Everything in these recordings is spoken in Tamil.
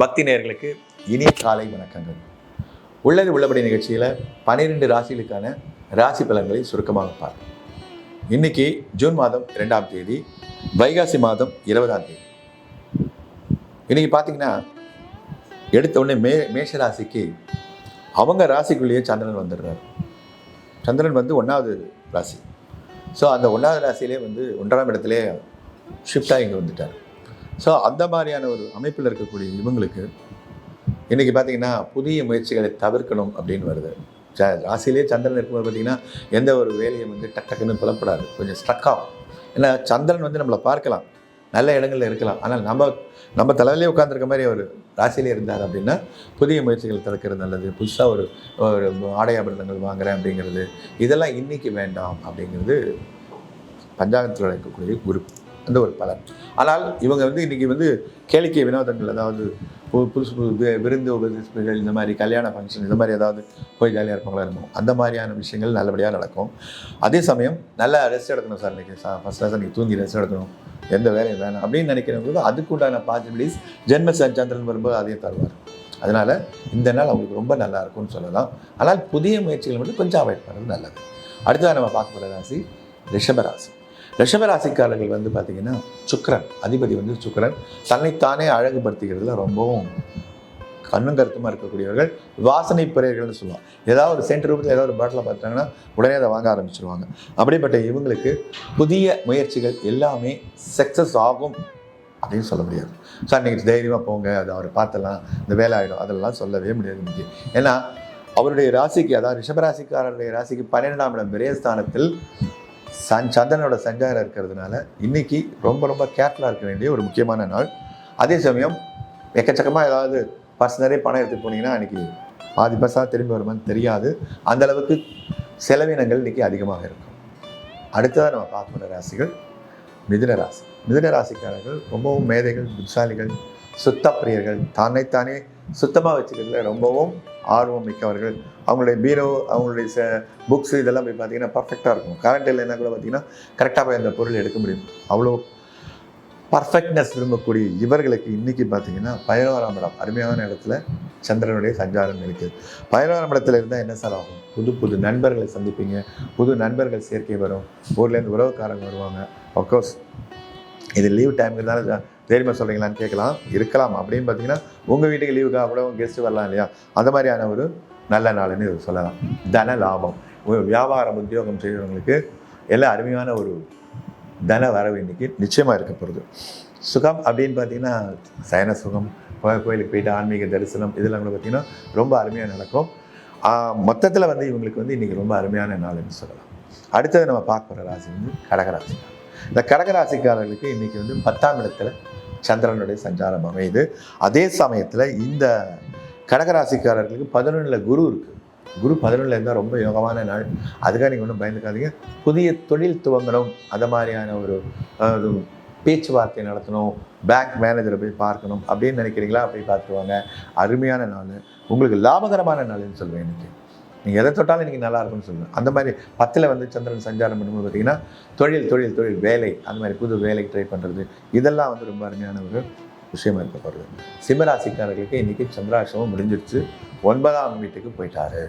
பக்தி நேர்களுக்கு இனிய காலை வணக்கங்கள். உள்ளது உள்ளபடி நிகழ்ச்சியில் பன்னிரெண்டு ராசிகளுக்கான ராசி பலன்களை சுருக்கமாக பார்ப்போம். இன்னைக்கு ஜூன் மாதம் இரண்டாம் தேதி வைகாசி மாதம் இருபதாம் தேதி. இன்னைக்கு பார்த்தீங்கன்னா எடுத்த உடனே மே மேஷ ராசிக்கு அவங்க ராசிக்குள்ளேயே சந்திரன் வந்துடுறாரு. சந்திரன் வந்து ஒன்றாவது ராசி. ஸோ அந்த ஒன்றாவது ராசியிலே வந்து ஒன்றாம் இடத்திலே ஷிஃப்டாக இங்கே வந்துட்டார். ஸோ அந்த மாதிரியான ஒரு அமைப்பில் இருக்கக்கூடிய இவங்களுக்கு இன்றைக்கி பார்த்தீங்கன்னா புதிய முயற்சிகளை தவிர்க்கணும் அப்படின்னு வருது. ச ராசியிலே சந்திரன் இருக்கும்போது பார்த்தீங்கன்னா எந்த ஒரு வேலையும் வந்து டக் டக்குன்னு புலப்படாது. கொஞ்சம் ஸ்ட்ரக் ஆகும். ஏன்னா சந்திரன் வந்து நம்மளை பார்க்கலாம். நல்ல இடங்களில் இருக்கலாம். ஆனால் நம்ம நம்ம தலையிலே உட்காந்துருக்க மாதிரி ஒரு ராசியிலே இருந்தார் அப்படின்னா புதிய முயற்சிகள் திறக்கிறது நல்லது. புதுசாக ஒரு ஒரு ஆடை ஆபரணங்கள் வாங்குறேன் அப்படிங்கிறது இதெல்லாம் இன்றைக்கி வேண்டாம் அப்படிங்கிறது பஞ்சாங்கத்தில் இருக்கக்கூடிய குரூப் அந்த ஒரு பலன். ஆனால் இவங்க வந்து இன்றைக்கி வந்து கேளிக்கை வினோதங்கள் அதாவது புதுசு புது விருந்து உபதேசங்கள் இந்த மாதிரி கல்யாண ஃபங்க்ஷன் இந்த மாதிரி ஏதாவது போய் ஜாலியாக இருப்பாங்களா இருக்கும் அந்த மாதிரியான விஷயங்கள் நல்லபடியாக நடக்கும். அதே சமயம் நல்லா ரெஸ்ட் எடுக்கணும் சார் இன்னைக்கு. ஃபஸ்ட் கிளாஸ் நீங்கள் தூங்கி ரெஸ்ட் எடுக்கணும். எந்த வேலையும் வேணும் அப்படின்னு நினைக்கிறவங்களுக்கு அதுக்குண்டான பாசிபிலிட்டிஸ் ஜென்ம சந்திரன் வரும்போது அதையும் தருவார். அதனால் இந்த நாள் அவங்களுக்கு ரொம்ப நல்லா இருக்கும்னு சொல்லலாம். ஆனால் புதிய முயற்சிகள் மட்டும் கொஞ்சம் அவாய்ட் பண்ணுறது நல்லது. அடுத்ததாக நம்ம பார்க்க போகிற ராசி ரிஷபராசி ரிஷபராசிக்காரர்கள் வந்து பார்த்திங்கன்னா சுக்ரன் அதிபதி வந்து சுக்கிரன். தன்னைத்தானே அழகுபடுத்திக்கிறதுல ரொம்பவும் கண்ணும் கருத்துமாக இருக்கக்கூடியவர்கள். வாசனை பிறையர்கள்னு சொல்லுவாங்க ஏதாவது ஒரு சென்ட் ரூபத்தில் ஏதாவது ஒரு பாட்டில் பார்த்தாங்கன்னா உடனே அதை வாங்க ஆரம்பிச்சிருவாங்க. அப்படிப்பட்ட இவங்களுக்கு புதிய முயற்சிகள் எல்லாமே சக்ஸஸ் ஆகும் அப்படின்னு சொல்ல முடியாது. சார் நீங்கள் தைரியமாக போங்க அதை அவரை பார்த்தலாம் இந்த வேலை ஆகிடும் அதெல்லாம் சொல்லவே முடியாது இன்னைக்கு. ஏன்னா அவருடைய ராசிக்கு அதாவது ரிஷபராசிக்காரருடைய ராசிக்கு பன்னிரெண்டாம் இடம் விரயஸ்தானத்தில் சன் சந்திரனோட சஞ்சாரம் இருக்கிறதுனால இன்னைக்கு ரொம்ப ரொம்ப கேர்ஃபுல்லாக இருக்க வேண்டிய ஒரு முக்கியமான நாள். அதே சமயம் எக்கச்சக்கமாக ஏதாவது பர்ஸ் நிறைய பணம் எடுத்துகிட்டு போனீங்கன்னா அன்றைக்கி பாதி பர்ஸாக திரும்பி வருமான்னு தெரியாது. அந்த அளவுக்கு செலவினங்கள் இன்றைக்கி அதிகமாக இருக்கும். அடுத்ததாக நம்ம பார்க்குற ராசிகள் மிதுன ராசி. மிதுன ராசிக்காரர்கள் ரொம்பவும் மேதைகள் புத்திசாலிகள் சுத்தப்பிரியர்கள். தன்னைத்தானே சுத்தமாக வச்சுக்கிறதுல ரொம்பவும் ஆர்வம் மிக்கவர்கள். அவங்களுடைய பீரோ அவங்களுடைய ச புக்ஸ் இதெல்லாம் போய் பார்த்தீங்கன்னா பர்ஃபெக்டாக இருக்கும். கரண்ட் இல்லைன்னா கூட பார்த்தீங்கன்னா கரெக்டாக போய் அந்த பொருள் எடுக்க முடியும். அவ்வளோ பர்ஃபெக்ட்னஸ் விரும்பக்கூடிய இவர்களுக்கு இன்றைக்கி பார்த்தீங்கன்னா பதினோராம் இடம் அருமையான இடத்துல சந்திரனுடைய சஞ்சாரம் இருக்குது பதினோராம் இடத்துல இருந்தால் என்ன சார் ஆகும்? புது புது நண்பர்களை சந்திப்பீங்க. புது நண்பர்கள் சேர்க்கை வரும். ஊர்லேருந்து உறவுக்காரங்க வருவாங்க. அஃப்கோர்ஸ் இது லீவ் டைம்ங்கிறதால தைரியமாக சொல்கிறீங்களான்னு கேட்கலாம். இருக்கலாம். அப்படின்னு பார்த்தீங்கன்னா உங்கள் வீட்டுக்கு லீவுக்காக கூட கெஸ்ட் வரலாம் இல்லையா? அந்த மாதிரியான ஒரு நல்ல நாள்னு சொல்லலாம். தன லாபம். வியாபாரம் உத்தியோகம் செய்கிறவங்களுக்கு எல்லாம் அருமையான ஒரு தன வரவு இன்னைக்கு நிச்சயமாக இருக்க போகிறது சுகம் அப்படின்னு பார்த்தீங்கன்னா சயன சுகம் கோயிலுக்கு போயிட்டு ஆன்மீக தரிசனம் இதெல்லாம் கூட பார்த்திங்கன்னா ரொம்ப அருமையாக நடக்கும். மொத்தத்தில் வந்து இவங்களுக்கு வந்து இன்றைக்கி ரொம்ப அருமையான நாள்னு சொல்லலாம். அடுத்தது நம்ம பார்க்க போகிற ராசி வந்து கடகராசி. இந்த கடகராசிக்காரர்களுக்கு இன்றைக்கி வந்து பத்தாம் இடத்துல சந்திரனுடைய சஞ்சாரம் அமையுது. அதே சமயத்தில் இந்த கடகராசிக்காரர்களுக்கு பதினொன்றில் குரு இருக்குது குரு பதினொன்றில் இருந்தால் ரொம்ப யோகமான நாள். அதுக்காக நீங்கள் ஒன்றும் பயந்துக்காதீங்க. புதிய தொழில் துவங்கணும். அது மாதிரியான ஒரு பேச்சுவார்த்தை நடத்தணும். பேங்க் மேனேஜரை போய் பார்க்கணும். அப்படின்னு நினைக்கிறீங்களா? அப்படி பார்த்துருவாங்க. அருமையான நாள். உங்களுக்கு லாபகரமான நாள்னு சொல்லுவேன் இன்றைக்கி நீங்கள் எதை தொட்டாலும் இன்றைக்கி நல்லா இருக்கும்னு சொல்லுவேன் அந்த மாதிரி பத்தில் வந்து சந்திரன் சஞ்சாரம் பண்ணும்போது பார்த்தீங்கன்னா தொழில் தொழில் தொழில் வேலை அந்த மாதிரி புது வேலைக்கு ட்ரை பண்ணுறது இதெல்லாம் வந்து ரொம்ப அருமையான ஒரு விஷயமா இருக்க போகிறது சிம்மராசிக்காரர்களுக்கு இன்றைக்கி சந்திராசிரமம் முடிஞ்சிருச்சு. ஒன்பதாம் வீட்டுக்கு போயிட்டாரு.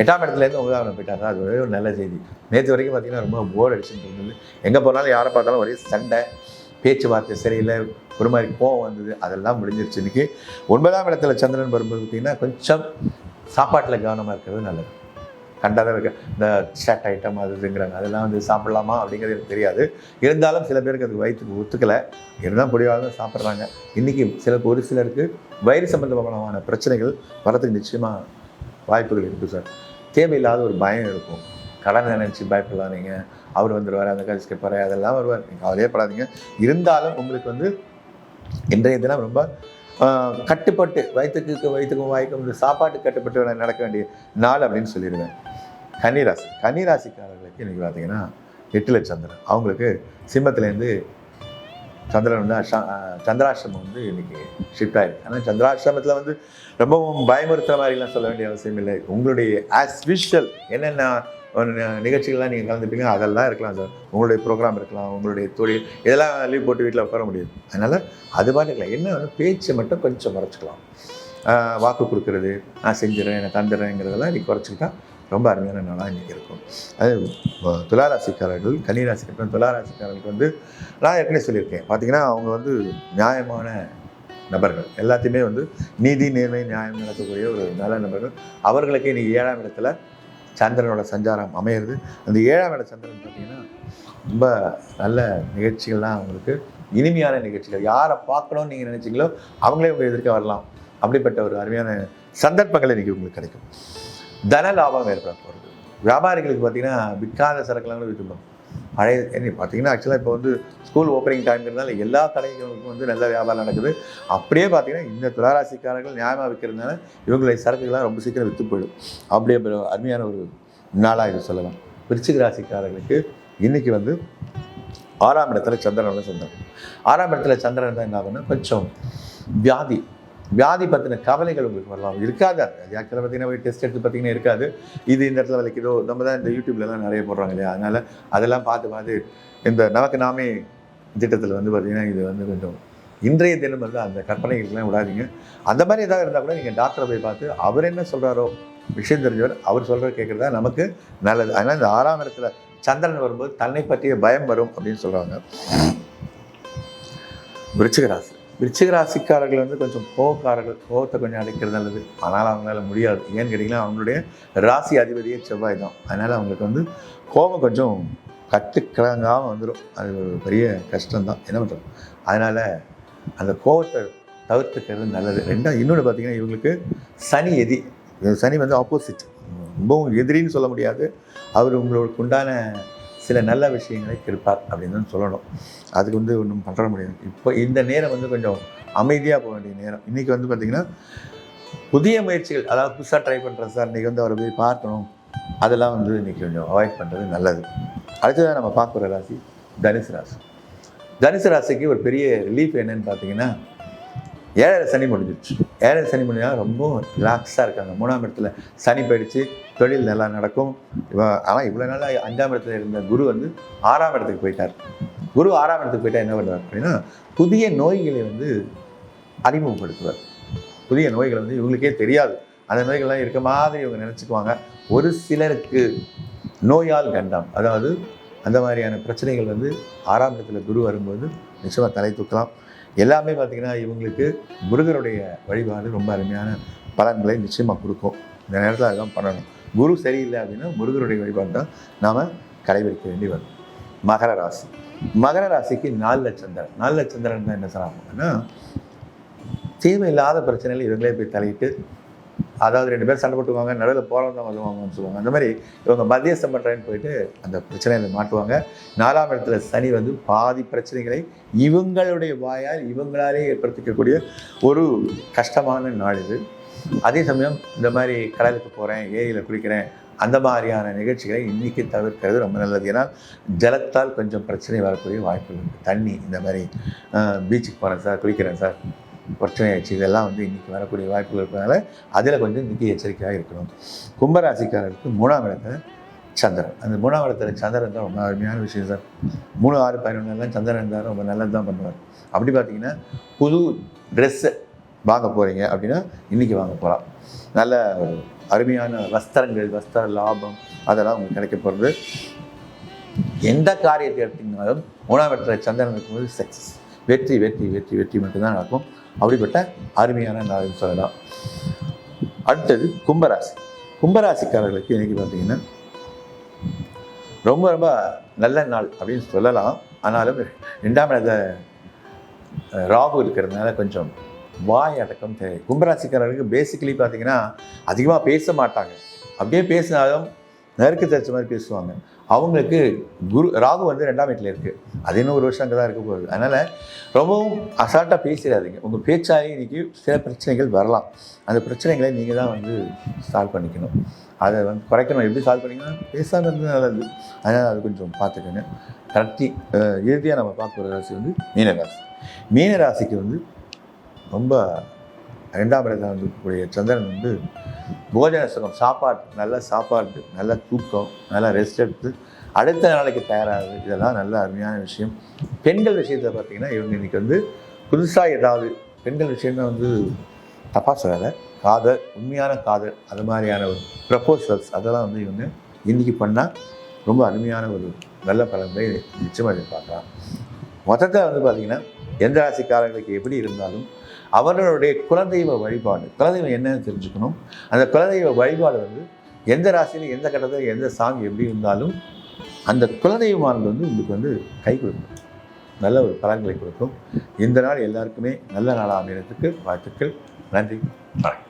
எட்டாம் இடத்துலேருந்து ஒன்பதாம் இடம் போயிட்டாரு. அது ஒரே ஒரு நல்ல செய்தி. நேற்று வரைக்கும் பார்த்தீங்கன்னா ரொம்ப போர் அடிச்சுட்டு இருந்தது. எங்கே போனாலும் யாரை பார்த்தாலும் ஒரே சண்டை பேச்சுவார்த்தை சரியில்லை ஒரு மாதிரி கோவம் வந்தது. அதெல்லாம் முடிஞ்சிருச்சு இன்னைக்கு. ஒன்பதாம் இடத்துல சந்திரன் வரும்போது பார்த்தீங்கன்னா கொஞ்சம் சாப்பாட்டில் கவனமாக இருக்கிறது நல்லது. கண்டதாக இருக்க. இந்த ஷர்ட் ஐட்டம் அது இதுங்கிறாங்க. அதெல்லாம் வந்து சாப்பிட்லாமா அப்படிங்கிறது எனக்கு தெரியாது. இருந்தாலும் சில பேருக்கு அது வயிற்றுக்கு ஒத்துக்கலை. இருந்தால் முடியாத சாப்பிட்றாங்க. இன்றைக்கி சில ஒரு சிலருக்கு வயிறு சம்பந்தமான பிரச்சனைகள் வரத்துக்கு நிச்சயமாக வாய்ப்புகள் இருக்குது சார் தேவையில்லாத ஒரு பயம் இருக்கும். கடன் நினைச்சு பயப்படலாம் நீங்கள் அவர் வந்துடுவார் அந்த கட்சி கேட்பார் அதெல்லாம் வருவார். நீங்கள் கவலையே படாதீங்க. இருந்தாலும் உங்களுக்கு வந்து இன்றைய தினம் ரொம்ப கட்டுப்பட்டு வயிற்றுக்கு வயிற்றுக்கும் வாய்க்கும் இந்த சாப்பாட்டு கட்டுப்பட்டு நடக்க வேண்டிய நாள் அப்படின்னு சொல்லிடுவேன். கன்னிராசி கன்னிராசிக்காரர்களுக்கு இன்றைக்கி பார்த்தீங்கன்னா எட்டில் சந்திரன். அவங்களுக்கு சிம்மத்துலேருந்து சந்திரன் வந்து அஷா வந்து இன்றைக்கி ஷிஃப்ட் ஆகிருக்கு ஆனால் சந்திராசிரமத்தில் வந்து ரொம்பவும் பயமுறுத்துகிற மாதிரிலாம் சொல்ல வேண்டிய அவசியம் இல்லை. உங்களுடைய ஆஸ் விஷுவல் என்னென்ன நிகழ்ச்சிகள்லாம் நீங்கள் கலந்துப்பீங்க அதெல்லாம் இருக்கலாம் சார். உங்களுடைய ப்ரோக்ராம் இருக்கலாம் உங்களுடைய தொழில் இதெல்லாம் லீவ் போட்டு வீட்டில் உட்கார முடியாது. அதனால் அது பாட்டுக்கலாம் என்ன வந்து பேச்சை மட்டும் கொஞ்சம் குறைச்சிக்கலாம். வாக்கு கொடுக்கறது நான் செஞ்சிடறேன் என்னை தந்துடுறேங்கிறதெல்லாம் நீ குறைச்சிக்கிட்டா ரொம்ப அருமையான நாளாக இன்றைக்கி இருக்கும். அது துளாராசிக்காரர்கள் கன்னிராசிக்காரர்கள் துளாராசிக்காரர்களுக்கு வந்து நான் ஏற்கனவே சொல்லியிருக்கேன். பார்த்தீங்கன்னா அவங்க வந்து நியாயமான நபர்கள். எல்லாத்தையுமே வந்து நீதி நேர்மை நியாயம் நடக்கக்கூடிய ஒரு நல்ல நபர்கள். அவர்களுக்கு இன்றைக்கி ஏழாம் இடத்துல சந்திரனோட சஞ்சாரம் அமையிறது. அந்த ஏழாம் இட சந்திரன் பார்த்தீங்கன்னா ரொம்ப நல்ல நிகழ்ச்சிகள்லாம் அவங்களுக்கு இனிமையான நிகழ்ச்சிகள். யாரை பார்க்கணும்னு நீங்கள் நினச்சிங்களோ அவங்களே உங்கள் எதிர்க்க வரலாம். அப்படிப்பட்ட ஒரு அருமையான சந்தர்ப்பங்கள் இன்னைக்கு உங்களுக்கு கிடைக்கும். தன லாபம் ஏற்பட போகிறது வியாபாரிகளுக்கு பார்த்தீங்கன்னா விற்காத சரக்குலாம் கூட விற்றுப்போம் பழைய என்ன பார்த்தீங்கன்னா ஆக்சுவலாக இப்போ வந்து ஸ்கூல் ஓப்பனிங் டைம்ங்கிறதுனால எல்லா கடைகளுக்கும் வந்து நல்ல வியாபாரம் நடக்குது. அப்படியே பார்த்தீங்கன்னா இந்த துளாராசிக்காரர்கள் நியாயமாக விற்கிறதுனால இவங்களுடைய சரக்குகள்லாம் ரொம்ப சீக்கிரம் விற்று போயிடும். அப்படியே ஒரு அருமையான ஒரு நாளாக இது சொல்லலாம். விருச்சிக ராசிக்காரர்களுக்கு இன்னைக்கு வந்து ஆறாம் இடத்துல சந்திரனோட சந்திரன். ஆறாம் இடத்துல சந்திரன் தான் என்ன ஆகும்னா கொஞ்சம் வியாதி வியாதி பற்றின கவலைகள் உங்களுக்கு வரலாம். இருக்காது அது. ஆக்சுவலாக பார்த்தீங்கன்னா போய் டெஸ்ட் எடுத்து பார்த்தீங்கன்னா இருக்காது. இது இந்த இடத்துல வலிக்குதோ நம்ம தான் இந்த யூடியூப்லலாம் நிறைய போடுறாங்க இல்லையா? அதனால் அதெல்லாம் பார்த்து பார்த்து இந்த நமக்கு நாமே திட்டத்தில் வந்து பார்த்தீங்கன்னா இது வந்து கொஞ்சம் இன்றைய தினம் வந்து அந்த கற்பனைகளுக்கெல்லாம் விடாதீங்க. அந்த மாதிரி ஏதாவது இருந்தால் கூட நீங்கள் டாக்டரை போய் பார்த்து அவர் என்ன சொல்கிறாரோ விஷயம் தெரிஞ்சவர் அவர் சொல்கிற கேட்குறதா நமக்கு நல்லது. அதனால் இந்த ஆறாம் இடத்துல சந்திரன் வரும்போது தன்னை பற்றிய பயம் வரும் அப்படின்னு சொல்கிறாங்க விருச்சிக ராசி. விருச்சிகராசிக்காரர்கள் வந்து கொஞ்சம் கோவக்காரர்கள் கோவத்தை கொஞ்சம் அடைக்கிறது நல்லது. ஆனால் அவங்களால முடியாது. ஏன்னு கேட்டிங்கன்னா அவங்களுடைய ராசி அதிபதியே செவ்வாய் தான். அதனால் அவங்களுக்கு வந்து கோபம் கொஞ்சம் கட்டுக்கிழங்காமல் வந்துடும் அது ஒரு பெரிய கஷ்டம்தான் என்ன பண்ணுறோம் அதனால் அந்த கோவத்தை தவிர்த்துக்கிறது நல்லது. ரெண்டாவது இன்னொன்று பார்த்திங்கன்னா இவங்களுக்கு சனி எதி. சனி வந்து ஆப்போசிட் ரொம்பவும் எதிரின்னு சொல்ல முடியாது. அவர் உங்களுக்கு உண்டான சில நல்ல விஷயங்களை கெடுப்பார் அப்படின்னு தான் சொல்லணும். அதுக்கு வந்து ஒன்றும் பண்ணுற முடியாது. இப்போ இந்த நேரம் வந்து கொஞ்சம் அமைதியாக போக வேண்டிய நேரம். இன்றைக்கி வந்து பார்த்திங்கன்னா புதிய முயற்சிகள் அதாவது புதுசாக ட்ரை பண்ணுறேன் சார். இன்றைக்கி வந்து அவரை போய் பார்க்கணும். அதெல்லாம் வந்து இன்றைக்கி கொஞ்சம் அவாய்ட் பண்ணுறது நல்லது. அடுத்ததாக நம்ம பார்க்குற ராசி தனுசு ராசி. தனுசு ராசிக்கு ஒரு பெரிய ரிலீஃப் என்னன்னு பார்த்தீங்கன்னா ஏழரை சனி முடிஞ்சிடுச்சு ஏழரை சனி முடிஞ்சா ரொம்ப ரிலாக்ஸாக இருக்காங்க. மூணாம் இடத்துல சனி போயிடுச்சு தொழில் நல்லா நடக்கும். ஆனால் இவ்வளோ நாளாக அஞ்சாம் இடத்துல இருந்த குரு வந்து ஆறாம் இடத்துக்கு போயிட்டார். குரு ஆறாம் இடத்துக்கு போயிட்டால் என்ன பண்ணுவார் அப்படின்னா புதிய நோய்களை வந்து அறிமுகப்படுத்துவார். புதிய நோய்கள் வந்து இவங்களுக்கே தெரியாது. அந்த நோய்கள்லாம் இருக்க மாதிரி இவங்க நினச்சிக்குவாங்க. ஒரு சிலருக்கு நோயால் கண்டம். அதாவது அந்த மாதிரியான பிரச்சனைகள் வந்து ஆறாம் இடத்துல குரு வரும்போது நிச்சயமாக தலை தூக்கலாம். எல்லாமே பார்த்திங்கன்னா இவங்களுக்கு முருகருடைய வழிபாடு ரொம்ப அருமையான பலன்களை நிச்சயமாக கொடுக்கும். இந்த நேரத்தில் அதுதான் பண்ணணும். குரு சரியில்லை அப்படின்னா முருகருடைய வழிபாடு தான் நாம் கடைபிடிக்க வேண்டி வரும். மகர ராசி. மகர ராசிக்கு நாலு லட்சந்திரன் நாலு லட்சந்திரன் தான் என்ன சொன்னாங்கன்னா தேவையில்லாத பிரச்சனையில் இவங்களே போய் தலையிட்டு அதாவது ரெண்டு பேர் சண்டை போட்டுவாங்க நடுவில் போகிறவங்க தான் வருவாங்கன்னு சொல்லுவாங்க. அந்த மாதிரி இவங்க மத்தியஸ்தம் பண்ணுறேன்னு போயிட்டு அந்த பிரச்சனையில் மாட்டுவாங்க நாலாம் இடத்துல சனி வந்து பாதி பிரச்சனைகளை இவங்களுடைய வாயால் இவங்களாலே ஏற்படுத்திக்கக்கூடிய ஒரு கஷ்டமான நாள் இது. அதே சமயம் இந்த மாதிரி கடலுக்கு போகிறேன் ஏரியில் குளிக்கிறேன் அந்த மாதிரியான நிகழ்ச்சிகளை இன்றைக்கி தவிர்க்கிறது ரொம்ப நல்லது. ஏன்னா ஜலத்தால் கொஞ்சம் பிரச்சனை வரக்கூடிய வாய்ப்புகள் இருக்குது தண்ணி இந்த மாதிரி பீச்சுக்கு போகிறேன் சார் குளிக்கிறேன் சார். பிரச்சனை ஆச்சு இதெல்லாம் வந்து இன்றைக்கி வரக்கூடிய வாய்ப்புகள் இருக்கிறதுனால அதில் கொஞ்சம் இன்றைக்கி எச்சரிக்கையாக இருக்கணும். கும்பராசிக்காரருக்கு மூணாம் இடத்துல சந்திரன். அந்த மூணாம் இடத்துல சந்திரன் தான் ரொம்ப அருமையான விஷயம் சார். மூணு ஆறு பதினொன்றுலாம் சந்திரன் இருந்தால் ரொம்ப நல்லது தான் பண்ணுவார். அப்படி பார்த்தீங்கன்னா புது ட்ரெஸ்ஸு வாங்க போகிறீங்க அப்படின்னா இன்றைக்கி வாங்க போகலாம் நல்ல ஒரு அருமையான வஸ்திரங்கள் வஸ்திர லாபம் அதெல்லாம் உங்களுக்கு கிடைக்க போகிறது எந்த காரியத்தை எடுத்தீங்கனாலும் மூணாம் இடத்துல சந்திரன் இருக்கும்போது சக்ஸஸ் வெற்றி வெற்றி வெற்றி வெற்றி மட்டும்தான் நடக்கும். அப்படிப்பட்ட அருமையான நாள் சொல்லலாம். அடுத்தது கும்பராசி. கும்பராசிக்காரர்களுக்கு இன்னைக்கு பார்த்தீங்கன்னா ரொம்ப ரொம்ப நல்ல நாள் அப்படின்னு சொல்லலாம். ஆனாலும் ரெண்டாம் இடத்த ராகு இருக்கிறதுனால கொஞ்சம் வாய் அடக்கம் தேவை. கும்பராசிக்காரர்களுக்கு பேசிக்கலி பார்த்தீங்கன்னா அதிகமாக பேச மாட்டாங்க. அப்படியே பேசினாலும் நெருக்கு தச்ச மாதிரி பேசுவாங்க. அவங்களுக்கு குரு ராகு வந்து ரெண்டாம் வீட்டில் இருக்குது அது இன்னும் ஒரு வருஷம் அங்கே தான் இருக்க போகுது. அதனால் ரொம்பவும் அசால்ட்டாக பேசிடாதீங்க. உங்கள் பேச்சாலே இன்றைக்கி சில பிரச்சனைகள் வரலாம். அந்த பிரச்சனைகளை நீங்கள் தான் வந்து சால்வ் பண்ணிக்கணும். அதை வந்து குறைக்கணும். எப்படி சால்வ் பண்ணிக்கணும் பேசாமல் இருந்தது நல்லது. அதனால் அது கொஞ்சம் பார்த்துக்கோங்க. கரெக்டி இறுதியாக நம்ம பார்க்க போகிற ராசி வந்து மீனராசி. மீனராசிக்கு வந்து ரொம்ப ரெண்டாம் இடத்துல வந்து இருக்கக்கூடிய சந்திரன் வந்து போஜன சுகம் சாப்பாடு நல்ல சாப்பாடு நல்ல தூக்கம் நல்லா ரெஸ்ட் எடுத்து அடுத்த நாளைக்கு தயாராகுது. இதெல்லாம் நல்ல அருமையான விஷயம். பெண்கள் விஷயத்தை பார்த்தீங்கன்னா இவங்க இன்னைக்கு வந்து புதுசாக ஏதாவது பெண்கள் விஷயம்னா வந்து தப்பாக சொல்லலை. காதல் உண்மையான காதல் அது மாதிரியான ஒரு ப்ரப்போசல்ஸ் அதெல்லாம் வந்து இவங்க இன்றைக்கி பண்ணால் ரொம்ப அருமையான ஒரு நல்ல பலன்களை நிச்சயமாக எதிர்பார்க்கலாம். மொத்தத்தில் வந்து பார்த்திங்கன்னா எந்த ராசிக்காரங்களுக்கு எப்படி இருந்தாலும் அவர்களுடைய குலதெய்வ வழிபாடு. குலதெய்வம் என்னன்னு தெரிஞ்சுக்கணும். அந்த குலதெய்வ வழிபாடு வந்து எந்த ராசியில் எந்த கட்டத்தில் எந்த சாமி எப்படி இருந்தாலும் அந்த குலதெய்வமானது வந்து உங்களுக்கு வந்து கை கொடுக்கும். நல்ல ஒரு பலன்களை கொடுக்கும். இந்த நாள் எல்லாருக்குமே நல்ல நாளாக அமையறதுக்கு வாழ்த்துக்கள். நன்றி. வணக்கம்.